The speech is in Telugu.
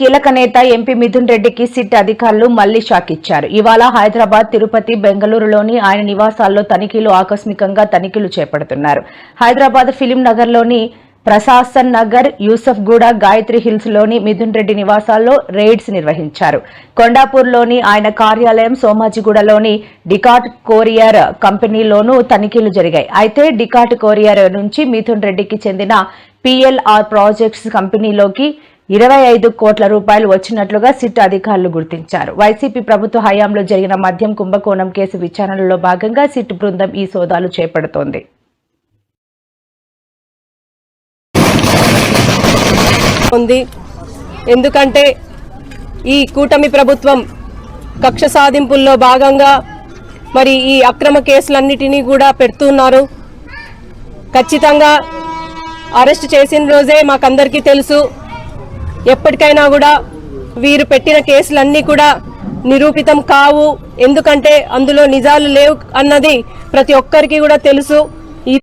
కీలక నేత ఎంపీ మిథున్ రెడ్డికి సిట్ అధికారులు మళ్ళీ షాక్ ఇచ్చారు. ఇవాళ హైదరాబాద్ తిరుపతి బెంగళూరులోని ఆయన నివాసాల్లో తనిఖీలు ఆకస్మికంగా తనిఖీలు చేపడుతున్నారు. హైదరాబాద్ ఫిలిం నగర్లోని ప్రశాసన్ నగర్ యూసఫ్గూడ గాయత్రి హిల్స్లోని మిథున్ రెడ్డి నివాసాల్లో రెయిడ్స్ నిర్వహించారు. కొండాపూర్లోని ఆయన కార్యాలయం సోమాజిగూడలోని డికాట్ కోరియర్ కంపెనీలోనూ తనిఖీలు జరిగాయి. అయితే డికాట్ కోరియర్ నుంచి మిథున్ రెడ్డికి చెందిన పిఎల్ఆర్ ప్రాజెక్ట్స్ కంపెనీలోకి ఇరవై ఐదు కోట్ల రూపాయలు వచ్చినట్లుగా సిట్ అధికారులు గుర్తించారు. వైసీపీ ప్రభుత్వ హయాంలో జరిగిన మద్యం కుంభకోణం కేసు విచారణలో భాగంగా సిట్ బృందం ఈ సోదాలు చేపడుతోంది. ఉంది. ఎందుకంటే ఈ కూటమి ప్రభుత్వం కక్ష సాధింపుల్లో భాగంగా మరి ఈ అక్రమ కేసులన్నిటినీ కూడా పెడుతున్నారు. ఖచ్చితంగా అరెస్ట్ చేసిన రోజే మాకందరికీ తెలుసు. ఎప్పటికైనా కూడా వీరు పెట్టిన కేసులన్నీ కూడా నిరూపితం కావు. ఎందుకంటే అందులో నిజాలు లేవు అన్నది ప్రతి ఒక్కరికి కూడా తెలుసు. ఈ